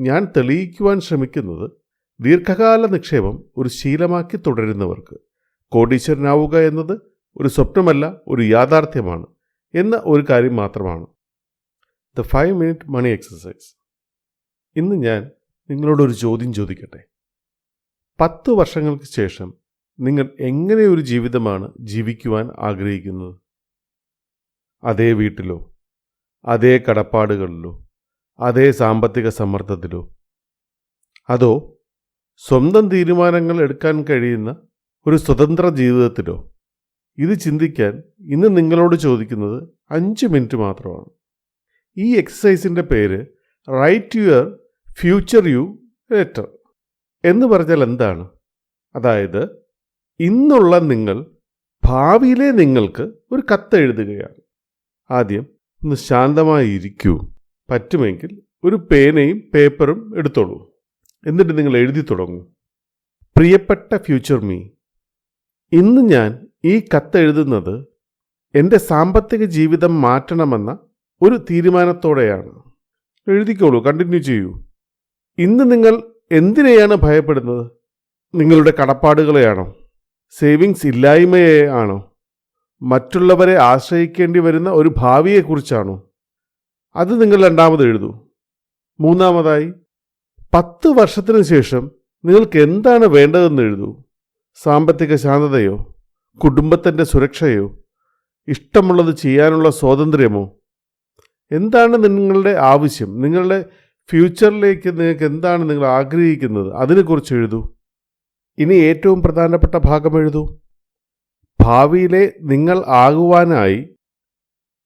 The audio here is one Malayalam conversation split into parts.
ഞാൻ തെളിയിക്കുവാൻ ശ്രമിക്കുന്നത് ദീർഘകാല നിക്ഷേപം ഒരു ശീലമാക്കി തുടരുന്നവർക്ക്. കോടീശ്വരനാവുക എന്നത് ഒരു സ്വപ്നമല്ല ഒരു യാഥാർത്ഥ്യമാണ് എന്ന ഒരു കാര്യം മാത്രമാണ്. The five minute money exercise ഇന്ന് ഞാൻ നിങ്ങളോടൊരു ചോദ്യം ചോദിക്കട്ടെ? പത്ത് വർഷങ്ങൾക്ക് ശേഷം നിങ്ങൾ എങ്ങനെ ഒരു ജീവിതമാണ് ജീവിക്കുവാൻ ആഗ്രഹിക്കുന്നത്? അതേ വീട്ടിലോ? അതേ കടപ്പാടുകളിലോ? അതേ സാമ്പത്തിക സമ്മർദ്ദത്തിലോ? അതോ സ്വന്തം തീരുമാനങ്ങൾ എടുക്കാൻ കഴിയുന്ന ഒരു സ്വതന്ത്ര ജീവിതത്തിലോ? ഇത് ചിന്തിക്കാൻ ഇന്ന് നിങ്ങളോട് ചോദിക്കുന്നത് അഞ്ച് മിനിറ്റ് മാത്രമാണ്. ഈ എക്സസൈസിന്റെ പേര് write your future you letter എന്ന് പറഞ്ഞാൽ എന്താണ്? അതായത് ഇന്നുള്ള നിങ്ങൾ ഭാവിയിലെ നിങ്ങൾക്ക് ഒരു കത്ത് എഴുതുകയാണ്. ആദ്യം ഒന്ന് ശാന്തമായി ഇരിക്കൂ പറ്റുമെങ്കിൽ ഒരു പേനയും പേപ്പറും എടുത്തോളൂ. എന്നിട്ട് നിങ്ങൾ എഴുതി തുടങ്ങൂ. പ്രിയപ്പെട്ട ഫ്യൂച്ചർ മീ ഇന്ന് ഞാൻ ഈ കത്തെഴുതുന്നത് എന്റെ സാമ്പത്തിക ജീവിതം മാറ്റണമെന്ന ഒരു തീരുമാനത്തോടെയാണ്. എഴുതിക്കോളൂ കണ്ടിന്യൂ ചെയ്യൂ. ഇന്ന് നിങ്ങൾ എന്തിനെയാണ് ഭയപ്പെടുന്നത്? നിങ്ങളുടെ കടപ്പാടുകളെയാണോ? സേവിങ്സ് ഇല്ലായ്മയെ ആണോ? മറ്റുള്ളവരെ ആശ്രയിക്കേണ്ടി വരുന്ന ഒരു ഭാവിയെക്കുറിച്ചാണോ? അത് നിങ്ങൾ രണ്ടാമത് എഴുതൂ. മൂന്നാമതായി പത്ത് വർഷത്തിന് ശേഷം നിങ്ങൾക്ക് എന്താണ് വേണ്ടതെന്ന് എഴുതൂ. സാമ്പത്തിക ശാന്തതയോ കുടുംബത്തിന്റെ സുരക്ഷയോ ഇഷ്ടമുള്ളത് ചെയ്യാനുള്ള സ്വാതന്ത്ര്യമോ എന്താണ് നിങ്ങളുടെ ആവശ്യം? നിങ്ങളുടെ ഫ്യൂച്ചറിലേക്ക് നിങ്ങൾക്ക് എന്താണ് നിങ്ങൾ ആഗ്രഹിക്കുന്നത്? അതിനെക്കുറിച്ച് എഴുതൂ. ഇനി ഏറ്റവും പ്രധാനപ്പെട്ട ഭാഗം എഴുതൂ. ഭാവിയിലെ നിങ്ങൾ ആകുവാനായി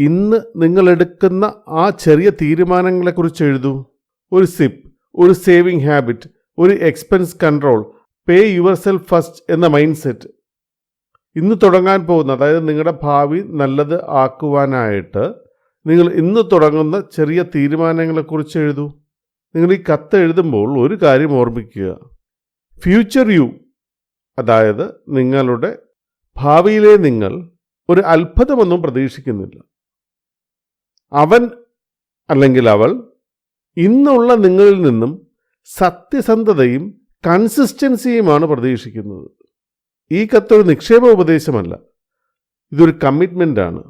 ഇന്ന് നിങ്ങൾ എടുക്കുന്ന ആ ചെറിയ തീരുമാനങ്ങളെക്കുറിച്ച് എഴുതൂ. ഒരു സിപ്പ് ഒരു സേവിംഗ് ഹാബിറ്റ് ഒരു expense control pay yourself first എന്ന മൈൻഡ് സെറ്റ് ഇന്ന് തുടങ്ങാൻ പോകുന്ന അതായത് നിങ്ങളുടെ ഭാവി നല്ലത് ആക്കുവാനായിട്ട് നിങ്ങൾ ഇന്ന് തുടങ്ങുന്ന ചെറിയ തീരുമാനങ്ങളെക്കുറിച്ച് എഴുതൂ. നിങ്ങൾ ഈ കത്ത് എഴുതുമ്പോൾ ഒരു കാര്യം ഓർമ്മിക്കുക. ഫ്യൂച്ചർ യു അതായത് നിങ്ങളുടെ ഭാവിയിലെ നിങ്ങൾ ഒരു അത്ഭുതമൊന്നും പ്രതീക്ഷിക്കുന്നില്ല. അവൻ അല്ലെങ്കിൽ അവൾ ഇന്നുള്ള നിങ്ങളിൽ നിന്നും സത്യസന്ധതയും കൺസിസ്റ്റൻസിയുമാണ് പ്രതീക്ഷിക്കുന്നത്. ഈ കത്തൊരു നിക്ഷേപ ഉപദേശമല്ല. ഇതൊരു കമ്മിറ്റ്മെന്റ് ആണ്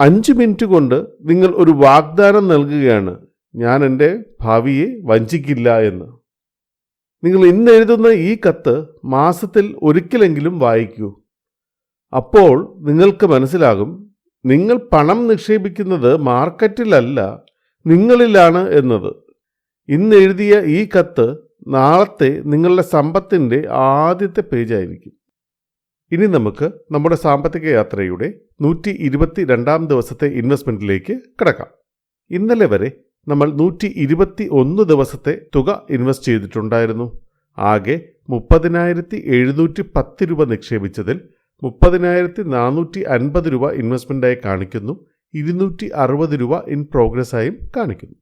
അഞ്ച് മിനിറ്റ് കൊണ്ട് നിങ്ങൾ ഒരു വാഗ്ദാനം നൽകുകയാണ്. ഞാൻ എന്റെ ഭാവിയെ വഞ്ചിക്കില്ല എന്ന്. നിങ്ങൾ ഇന്ന് എഴുതുന്ന ഈ കത്ത് മാസത്തിൽ ഒരിക്കലെങ്കിലും വായിക്കൂ. അപ്പോൾ നിങ്ങൾക്ക് മനസ്സിലാകും നിങ്ങൾ പണം നിക്ഷേപിക്കുന്നത് മാർക്കറ്റിലല്ല നിങ്ങളിലാണ് എന്നത്. ഇന്ന് എഴുതിയ ഈ കത്ത് നാളത്തെ നിങ്ങളുടെ സമ്പത്തിന്റെ ആദ്യത്തെ പേജായിരിക്കും. ഇനി നമുക്ക് നമ്മുടെ സാമ്പത്തിക യാത്രയുടെ നൂറ്റി ഇരുപത്തി രണ്ടാം ദിവസത്തെ ഇൻവെസ്റ്റ്മെന്റിലേക്ക് കിടക്കാം. ഇന്നലെ വരെ നമ്മൾ നൂറ്റി ഇരുപത്തി ഒന്ന് ദിവസത്തെ തുക ഇൻവെസ്റ്റ് ചെയ്തിട്ടുണ്ടായിരുന്നു. ആകെ മുപ്പതിനായിരത്തി എഴുന്നൂറ്റി പത്ത് രൂപ നിക്ഷേപിച്ചതിൽ മുപ്പതിനായിരത്തി നാനൂറ്റി അൻപത് രൂപ ഇൻവെസ്റ്റ്മെന്റായി കാണിക്കുന്നു. ഇരുന്നൂറ്റി അറുപത് രൂപ ഇൻ പ്രോഗ്രസ് ആയും കാണിക്കുന്നു.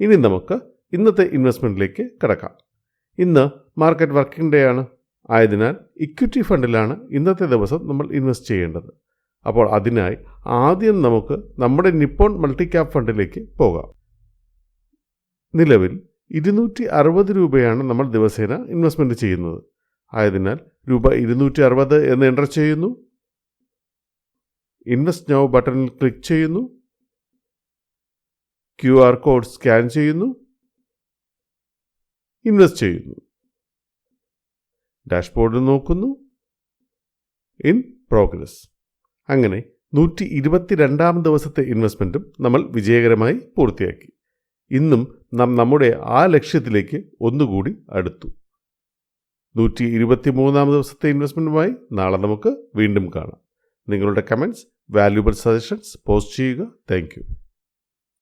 ഇനി നമുക്ക് ഇന്നത്തെ ഇൻവെസ്റ്റ്മെന്റിലേക്ക് കിടക്കാം. ഇന്ന് മാർക്കറ്റ് വർക്കിംഗ് ഡേ ആണ്. ആയതിനാൽ ഇക്വിറ്റി ഫണ്ടിലാണ് ഇന്നത്തെ ദിവസം നമ്മൾ ഇൻവെസ്റ്റ് ചെയ്യേണ്ടത്. അപ്പോൾ അതിനായി ആദ്യം നമുക്ക് നമ്മുടെ നിപ്പോൺ മൾട്ടി ക്യാപ് ഫണ്ടിലേക്ക് പോകാം. നിലവിൽ ഇരുന്നൂറ്റി അറുപത് രൂപയാണ് നമ്മൾ ദിവസേന ഇൻവെസ്റ്റ്മെന്റ് ചെയ്യുന്നത്. ആയതിനാൽ രൂപ ഇരുന്നൂറ്റി അറുപത് എന്ന് എന്റർ ചെയ്യുന്നു. ഇൻവെസ്റ്റ് നൗ ബട്ടണിൽ ക്ലിക്ക് ചെയ്യുന്നു. ക്യു ആർ കോഡ് സ്കാൻ ചെയ്യുന്നു. ഇൻവെസ്റ്റ് ചെയ്യുന്നു. ഡാഷ്ബോർഡിൽ നോക്കുന്നു. ഇൻ പ്രോഗ്രസ് അങ്ങനെ നൂറ്റി ഇരുപത്തിരണ്ടാം ദിവസത്തെ ഇൻവെസ്റ്റ്മെന്റും നമ്മൾ വിജയകരമായി പൂർത്തിയാക്കി. ഇന്നും നാം നമ്മുടെ ആ ലക്ഷ്യത്തിലേക്ക് ഒന്നുകൂടി അടുത്തു. നൂറ്റി ഇരുപത്തി മൂന്നാം ദിവസത്തെ ഇൻവെസ്റ്റ്മെന്റുമായി നാളെ നമുക്ക് വീണ്ടും കാണാം. നിങ്ങളുടെ കമന്റ്സ് വാല്യൂബിൾ സജഷൻസ് പോസ്റ്റ് ചെയ്യുക. താങ്ക്